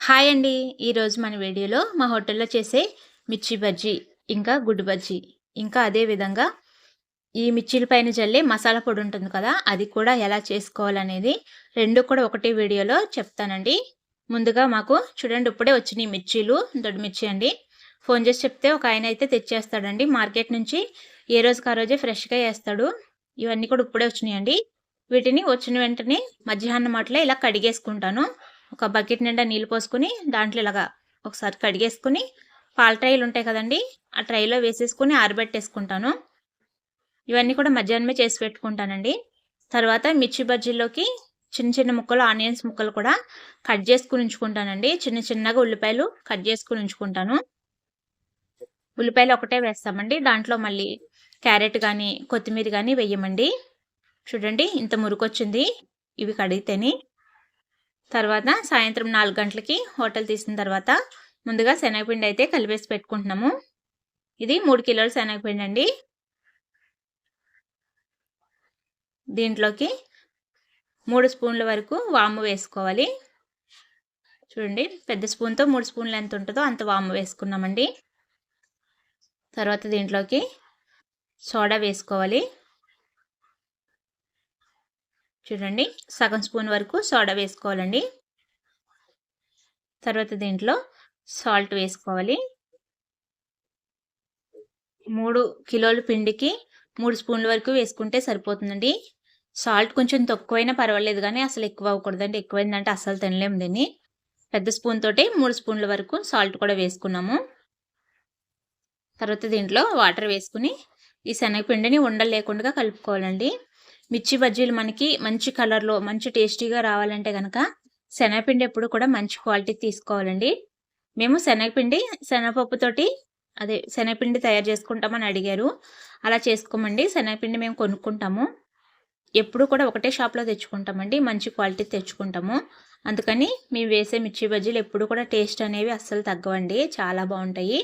Hi అండి. ఈరోజు మన వీడియోలో మా హోటల్లో చేసే మిర్చి బజ్జీ ఇంకా గుడ్డు బజ్జీ ఇంకా అదే విధంగా ఈ మిర్చీల పైన జల్లే మసాలా పొడి ఉంటుంది కదా అది కూడా ఎలా చేసుకోవాలనేది రెండు కూడా ఒకటే వీడియోలో చెప్తానండి. ముందుగా మాకు చూడండి ఇప్పుడే వచ్చినాయి మిర్చీలు దొడ్డు మిర్చి అండి. ఫోన్ చేసి చెప్తే ఒక ఆయన అయితే తెచ్చేస్తాడండి. మార్కెట్ నుంచి ఏ రోజుకి ఆ రోజే ఫ్రెష్గా వేస్తాడు. ఇవన్నీ కూడా ఇప్పుడే వచ్చినాయండి. వీటిని వచ్చిన వెంటనే మధ్యాహ్నం అట్లా ఇలా కడిగేసుకుంటాను. ఒక బకెట్ నిండా నీళ్ళు పోసుకుని దాంట్లో ఇలాగా ఒకసారి కడిగేసుకుని పాల ట్రైలు ఉంటాయి కదండి ఆ ట్రైలో వేసేసుకుని ఆరబెట్టేసుకుంటాను. ఇవన్నీ కూడా మధ్యాహ్నమే చేసి పెట్టుకుంటానండి. తర్వాత మిర్చి బజ్జీల్లోకి చిన్న చిన్న ముక్కలు ఆనియన్స్ ముక్కలు కూడా కట్ చేసుకుని ఉంచుకుంటానండి. చిన్న చిన్నగా ఉల్లిపాయలు కట్ చేసుకుని ఉంచుకుంటాను. ఉల్లిపాయలు ఒకటే వేస్తామండి. దాంట్లో మళ్ళీ క్యారెట్ కానీ కొత్తిమీర కానీ వేయమండి. చూడండి ఇంత మురుకొచ్చింది. ఇవి కడిగితేనే తర్వాత సాయంత్రం నాలుగు గంటలకి హోటల్ తీసిన తర్వాత ముందుగా శనగపిండి అయితే కలిపేసి పెట్టుకుంటున్నాము. ఇది మూడు కిలోల శనగపిండి అండి. దీంట్లోకి మూడు స్పూన్ల వరకు వాము వేసుకోవాలి. చూడండి పెద్ద స్పూన్తో మూడు స్పూన్లు ఎంత ఉంటుందో అంత వాము వేసుకున్నామండి. తర్వాత దీంట్లోకి సోడా వేసుకోవాలి. చూడండి సగం స్పూన్ వరకు సోడా వేసుకోవాలండి. తర్వాత దీంట్లో సాల్ట్ వేసుకోవాలి. మూడు కిలోల పిండికి మూడు స్పూన్ల వరకు వేసుకుంటే సరిపోతుందండి. సాల్ట్ కొంచెం తక్కువైనా పర్వాలేదు కానీ అసలు ఎక్కువ అవ్వకూడదండి. ఎక్కువైందంటే అసలు తినలేము దీన్ని. పెద్ద స్పూన్ తోటి మూడు స్పూన్ల వరకు సాల్ట్ కూడా వేసుకున్నాము. తర్వాత దీంట్లో వాటర్ వేసుకుని ఈ శనగపిండిని ఉండలు లేకుండా కలుపుకోవాలండి. మిర్చి బజ్జీలు మనకి మంచి కలర్లో మంచి టేస్టీగా రావాలంటే కనుక శనగపిండి ఎప్పుడు కూడా మంచి క్వాలిటీ తీసుకోవాలండి. మేము శనగపిండి శనగపప్పుతోటి అదే శనగపిండి తయారు చేసుకుంటామని అడిగారు. అలా చేసుకోమండి. శనగపిండి మేము కొనుక్కుంటాము. ఎప్పుడు కూడా ఒకటే షాప్లో తెచ్చుకుంటామండి. మంచి క్వాలిటీ తెచ్చుకుంటాము. అందుకని మేము వేసే మిర్చి బజ్జీలు ఎప్పుడు కూడా టేస్ట్ అనేవి అస్సలు తగ్గవండి. చాలా బాగుంటాయి.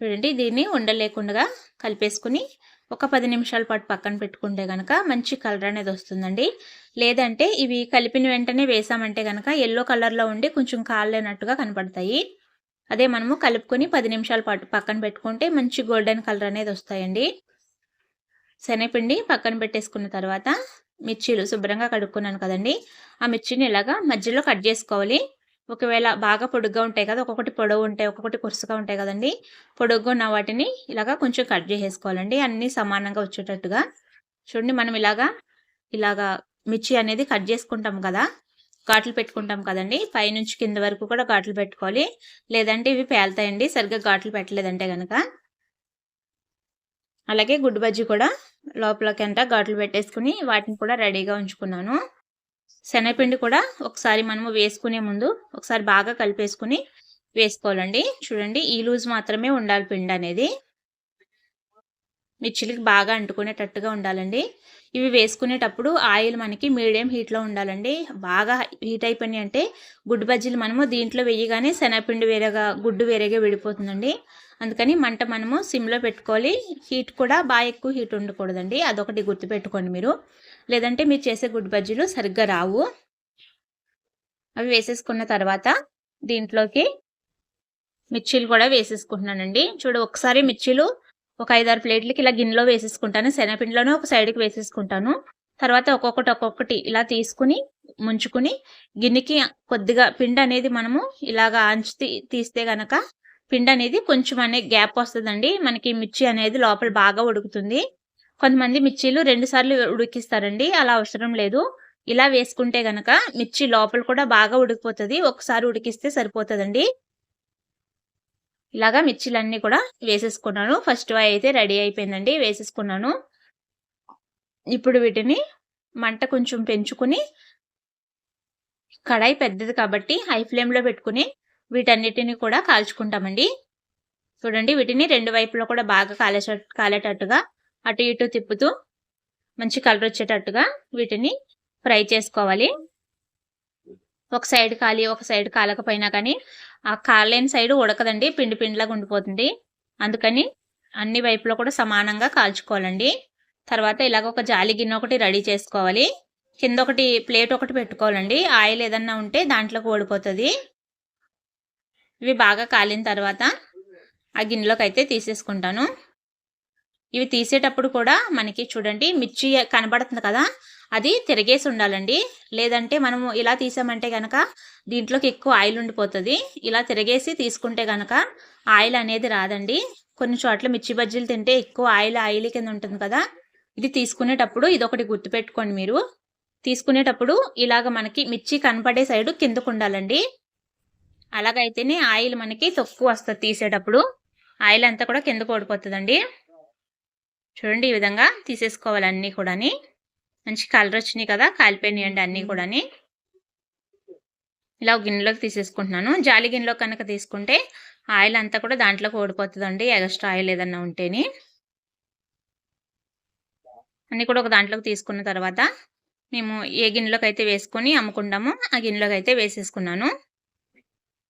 చూడండి దీన్ని ఉండలేకుండా కలిపేసుకుని ఒక పది నిమిషాల పాటు పక్కన పెట్టుకుంటే కనుక మంచి కలర్ అనేది వస్తుందండి. లేదంటే ఇవి కలిపిన వెంటనే వేసామంటే కనుక ఎల్లో కలర్లో ఉండి కొంచెం కాలేనట్టుగా కనపడతాయి. అదే మనము కలుపుకొని పది నిమిషాల పాటు పక్కన పెట్టుకుంటే మంచి గోల్డెన్ కలర్ అనేది వస్తాయండి. శనగపిండి పక్కన పెట్టేసుకున్న తర్వాత మిర్చీలు శుభ్రంగా కడుక్కున్నాను కదండి. ఆ మిర్చిని ఇలాగా మధ్యలో కట్ చేసుకోవాలి. ఒకవేళ బాగా పొడుగ్గా ఉంటాయి కదా ఒక్కొక్కటి పొడవు ఉంటాయి ఒక్కొక్కటి పొరుసుగా ఉంటాయి కదండి. పొడుగ్గా ఉన్న వాటిని ఇలాగా కొంచెం కట్ చేసేసుకోవాలండి. అన్నీ సమానంగా వచ్చేటట్టుగా. చూడండి మనం ఇలాగా ఇలాగా మిర్చి అనేది కట్ చేసుకుంటాం కదా ఘాట్లు పెట్టుకుంటాం కదండి. పైనుంచి కింద వరకు కూడా ఘాట్లు పెట్టుకోవాలి. లేదంటే ఇవి పేలుతాయండి సరిగ్గా ఘాట్లు పెట్టలేదంటే కనుక అలాగే గుడ్డు బజ్జీ కూడా లోపలకంట ఘాట్లు పెట్టేసుకుని వాటిని కూడా రెడీగా ఉంచుకున్నాను. శనగపిండి కూడా ఒకసారి మనము వేసుకునే ముందు ఒకసారి బాగా కలిపేసుకుని వేసుకోవాలండి. చూడండి ఈ లూజ్ మాత్రమే ఉండాలి పిండి అనేది. మిర్చిలకి బాగా అంటుకునేటట్టుగా ఉండాలండి. ఇవి వేసుకునేటప్పుడు ఆయిల్ మనకి మీడియం హీట్లో ఉండాలండి. బాగా హీట్ అయిపోయినాయి అంటే గుడ్డు బజ్జీలు మనము దీంట్లో వేయగానే శనగపిండి వేరేగా గుడ్డు వేరేగా విడిపోతుందండి. అందుకని మంట మనము సిమ్లో పెట్టుకోవాలి. హీట్ కూడా బాగా ఎక్కువ హీట్ ఉండకూడదండి. అదొకటి గుర్తుపెట్టుకోండి మీరు. లేదంటే మీరు చేసే గుడ్ బజ్జీలు సరిగ్గా రావు. అవి వేసేసుకున్న తర్వాత దీంట్లోకి మిర్చీలు కూడా వేసేసుకుంటున్నానండి. చూడు ఒకసారి మిర్చీలు ఒక ఐదారు ప్లేట్లకి ఇలా గిన్నెలో వేసేసుకుంటాను. శనగపిండిలోనే ఒక సైడ్కి వేసేసుకుంటాను. తర్వాత ఒక్కొక్కటి ఒక్కొక్కటి ఇలా తీసుకుని ముంచుకుని గిన్నెకి కొద్దిగా పిండి అనేది మనము ఇలాగా ఆంచి తీస్తే గనక పిండి అనేది కొంచెం అనే గ్యాప్ వస్తుందండి. మనకి మిర్చి అనేది లోపల బాగా ఉడుకుతుంది. కొంతమంది మిర్చీలు రెండు సార్లు ఉడికిస్తారండి. అలా అవసరం లేదు. ఇలా వేసుకుంటే గనక మిర్చి లోపల కూడా బాగా ఉడికిపోతుంది. ఒకసారి ఉడికిస్తే సరిపోతుందండి. ఇలాగా మిర్చిలన్నీ కూడా వేసేసుకున్నాను. ఫస్ట్ అయితే రెడీ అయిపోయిందండి. వేసేసుకున్నాను. ఇప్పుడు వీటిని మంట కొంచెం పెంచుకుని కడాయి పెద్దది కాబట్టి హై ఫ్లేమ్లో పెట్టుకుని వీటన్నిటిని కూడా కాల్చుకుంటామండి. చూడండి వీటిని రెండు వైపులో కూడా బాగా కాలే కాలేటట్టుగా అటు ఇటు తిప్పుతూ మంచి కలర్ వచ్చేటట్టుగా వీటిని ఫ్రై చేసుకోవాలి. ఒక సైడ్ కాలి ఒక సైడ్ కాలకపోయినా కానీ ఆ కాలేని సైడ్ ఉడకదండి పిండి పిండిలాగా ఉండిపోతుంది. అందుకని అన్ని వైపులో కూడా సమానంగా కాల్చుకోవాలండి. తర్వాత ఇలాగ ఒక జాలి గిన్నె ఒకటి రెడీ చేసుకోవాలి. కింద ఒకటి ప్లేట్ ఒకటి పెట్టుకోవాలండి. ఆయిల్ ఏదన్నా ఉంటే దాంట్లోకి ఓడిపోతుంది. ఇవి బాగా కాలిన తర్వాత ఆ గిన్నెలోకి అయితే తీసేసుకుంటాను. ఇవి తీసేటప్పుడు కూడా మనకి చూడండి మిర్చి కనబడుతుంది కదా అది తిరిగేసి ఉండాలండి. లేదంటే మనము ఇలా తీసామంటే కనుక దీంట్లోకి ఎక్కువ ఆయిల్ ఉండిపోతుంది. ఇలా తిరిగేసి తీసుకుంటే కనుక ఆయిల్ అనేది రాదండి. కొన్ని చోట్ల మిర్చి బజ్జీలు తింటే ఎక్కువ ఆయిల్ ఆయిల్ కింద ఉంటుంది కదా ఇది తీసుకునేటప్పుడు ఇది ఒకటి గుర్తుపెట్టుకోండి మీరు. తీసుకునేటప్పుడు ఇలాగ మనకి మిర్చి కనపడే సైడు కిందకు ఉండాలండి. అలాగైతేనే ఆయిల్ మనకి తక్కువ వస్తుంది తీసేటప్పుడు. ఆయిల్ అంతా కూడా కిందకు ఓడిపోతుందండి. చూడండి ఈ విధంగా తీసేసుకోవాలి అన్నీ కూడాని. మంచి కలర్ వచ్చినాయి కదా కాలిపోయినాయండి అన్నీ కూడాని. ఇలా గిన్నెలోకి తీసేసుకుంటున్నాను. జాలి గిన్నెలో కనుక తీసుకుంటే ఆయిల్ అంతా కూడా దాంట్లోకి ఓడిపోతుందండి ఎక్స్ట్రా ఆయిల్ ఏదన్నా ఉంటేని. అన్నీ కూడా ఒక దాంట్లోకి తీసుకున్న తర్వాత మేము ఏ గిన్నెలోకి అయితే వేసుకొని అమ్ముకుంటామో ఆ గిన్నెలోకి అయితే వేసేసుకున్నాను.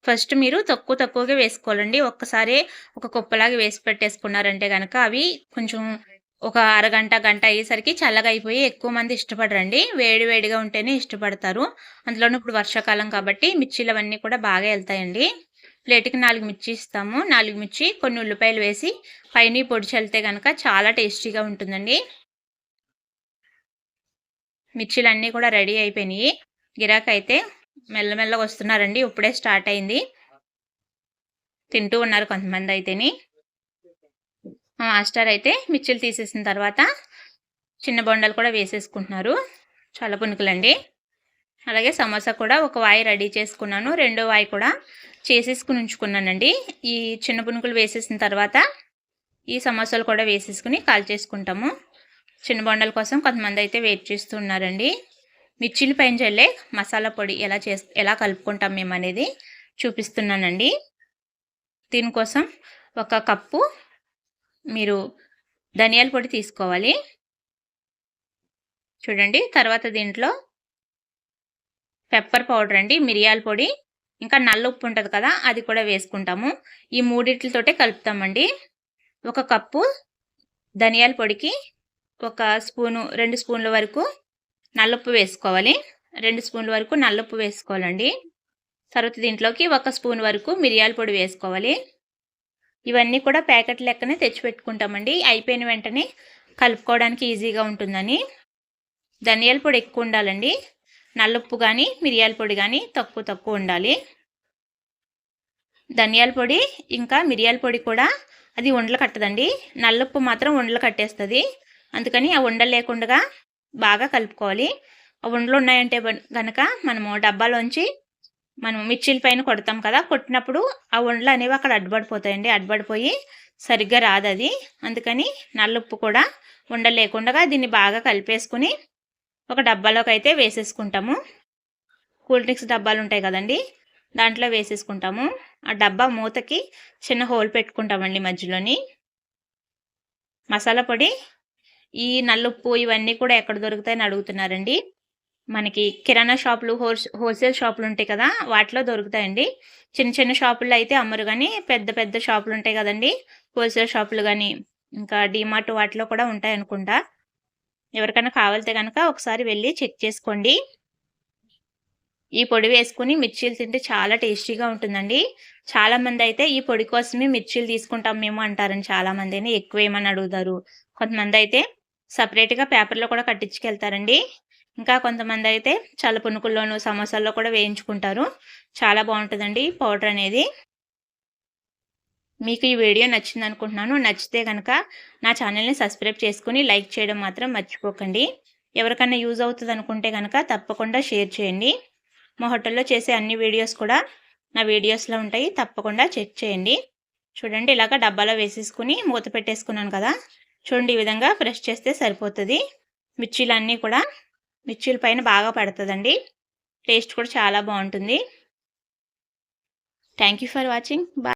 ఫస్ట్ మీరు తక్కువ తక్కువగా వేసుకోవాలండి. ఒక్కసారి ఒక కుప్పలాగా వేసి పెట్టేసుకున్నారంటే కనుక అవి కొంచెం ఒక అరగంట గంట అయ్యేసరికి చల్లగా అయిపోయి ఎక్కువ మంది ఇష్టపడరండి. వేడి వేడిగా ఉంటేనే ఇష్టపడతారు. అందులోనూ ఇప్పుడు వర్షాకాలం కాబట్టి మిర్చీలు అవన్నీ కూడా బాగా వెళ్తాయండి ప్లేట్కి నాలుగు మిర్చి ఇస్తాము. నాలుగు మిర్చి కొన్ని ఉల్లిపాయలు వేసి పైన పొడి చల్లితే కనుక చాలా టేస్టీగా ఉంటుందండి. మిర్చీలు అన్నీ కూడా రెడీ అయిపోయినాయి. గిరాకైతే అయితే మెల్లమెల్లగా వస్తున్నారండి. ఇప్పుడే స్టార్ట్ అయింది. తింటూ ఉన్నారు కొంతమంది అయితేని. మాస్టర్ అయితే మిర్చిలు తీసేసిన తర్వాత చిన్న బొండలు కూడా వేసేసుకుంటున్నారు. చాలా పునుకులండి. అలాగే సమోసా కూడా ఒక వాయి రెడీ చేసుకున్నాను. రెండో వాయి కూడా చేసేసుకుని ఉంచుకున్నానండి. ఈ చిన్న పునుకులు వేసేసిన తర్వాత ఈ సమోసాలు కూడా వేసేసుకుని కాల్ చేసుకుంటాము. చిన్న బొండల కోసం కొంతమంది అయితే వెయిట్ చేస్తున్నారండి మిర్చిలు పైన చల్లే మసాలా పొడి ఎలా చే ఎలా కలుపుకుంటాం మేము అనేది చూపిస్తున్నానండి. దీనికోసం ఒక కప్పు మీరు ధనియాల పొడి తీసుకోవాలి. చూడండి తర్వాత దీంట్లో పెప్పర్ పౌడర్ అండి మిరియాల పొడి ఇంకా నల్ల ఉప్పు ఉంటుంది కదా అది కూడా వేసుకుంటాము. ఈ మూడిట్లతోటే కలుపుతామండి. ఒక కప్పు ధనియాల పొడికి ఒక స్పూను రెండు స్పూన్ల వరకు నల్లుప్పు వేసుకోవాలి. రెండు స్పూన్ల వరకు నల్లుప్పు వేసుకోవాలండి. తర్వాత దీంట్లోకి ఒక స్పూన్ వరకు మిరియాల పొడి వేసుకోవాలి. ఇవన్నీ కూడా ప్యాకెట్ లెక్కనే తెచ్చిపెట్టుకుంటామండి. అయిపోయిన వెంటనే కలుపుకోవడానికి ఈజీగా ఉంటుందని. ధనియాల పొడి ఎక్కువ ఉండాలండి. నల్లుప్పు కానీ మిరియాల పొడి కానీ తక్కువ తక్కువ ఉండాలి. ధనియాల పొడి ఇంకా మిరియాల పొడి కూడా అది ఉండలు కట్టదండి. నల్లుప్పు మాత్రం ఉండలు కట్టేస్తుంది. అందుకని ఆ ఉండలు లేకుండా బాగా కలుపుకోవాలి. ఆ ఉండలు ఉన్నాయంటే కనుక మనము డబ్బాలోంచి మనం మిర్చిల పైన కొడతాం కదా కొట్టినప్పుడు ఆ వండలు అనేవి అక్కడ అడ్డుపడిపోతాయండి. అడ్డుపడిపోయి సరిగ్గా రాదు అది. అందుకని నల్లుప్పు కూడా ఉండలేకుండా దీన్ని బాగా కలిపేసుకుని ఒక డబ్బాలోకి అయితే వేసేసుకుంటాము. కూల్ డ్రింక్స్ డబ్బాలు ఉంటాయి కదండి దాంట్లో వేసేసుకుంటాము. ఆ డబ్బా మూతకి చిన్న హోల్ పెట్టుకుంటామండి మధ్యలోని. మసాలా పొడి ఈ నల్లుప్పు ఇవన్నీ కూడా ఎక్కడ దొరుకుతాయని అడుగుతున్నారండి. మనకి కిరాణా షాపులు హోల్స్ హోల్సేల్ షాపులు ఉంటాయి కదా వాటిలో దొరుకుతాయండి. చిన్న చిన్న షాపుల్లో అయితే అమ్మరు కానీ పెద్ద పెద్ద షాపులు ఉంటాయి కదండి. హోల్సేల్ షాపులు కానీ ఇంకా డిమార్ట్ వాటిలో కూడా ఉంటాయి అనుకుంటా. ఎవరికైనా కావాలితే కనుక ఒకసారి వెళ్ళి చెక్ చేసుకోండి. ఈ పొడి వేసుకుని మిర్చీలు తింటే చాలా టేస్టీగా ఉంటుందండి. చాలామంది అయితే ఈ పొడి కోసమే మిర్చీలు తీసుకుంటాం మేము అంటారని అయినా ఎక్కువ ఏమని అడుగుతారు? కొంతమంది అయితే సపరేట్గా పేపర్లో కూడా కట్టించుకెళ్తారండి. ఇంకా కొంతమంది అయితే చల్ల పునుకుల్లోనూ సమోసాల్లో కూడా వేయించుకుంటారు. చాలా బాగుంటుందండి పౌడర్ అనేది. మీకు ఈ వీడియో నచ్చింది అనుకుంటున్నాను. నచ్చితే కనుక నా ఛానల్ని సబ్స్క్రైబ్ చేసుకుని లైక్ చేయడం మాత్రం మర్చిపోకండి. ఎవరికైనా యూజ్ అవుతుంది అనుకుంటే కనుక తప్పకుండా షేర్ చేయండి. మా హోటల్లో చేసే అన్ని వీడియోస్ కూడా నా వీడియోస్లో ఉంటాయి. తప్పకుండా చెక్ చేయండి. చూడండి ఇలాగ డబ్బాలో వేసేసుకుని మూత పెట్టేసుకున్నాను కదా. చూడండి ఈ విధంగా ఫ్రెష్ చేస్తే సరిపోతుంది. మిర్చీలన్నీ కూడా మిర్చీల పైన బాగా పడుతుందండి. టేస్ట్ కూడా చాలా బాగుంటుంది. Thank for watching bye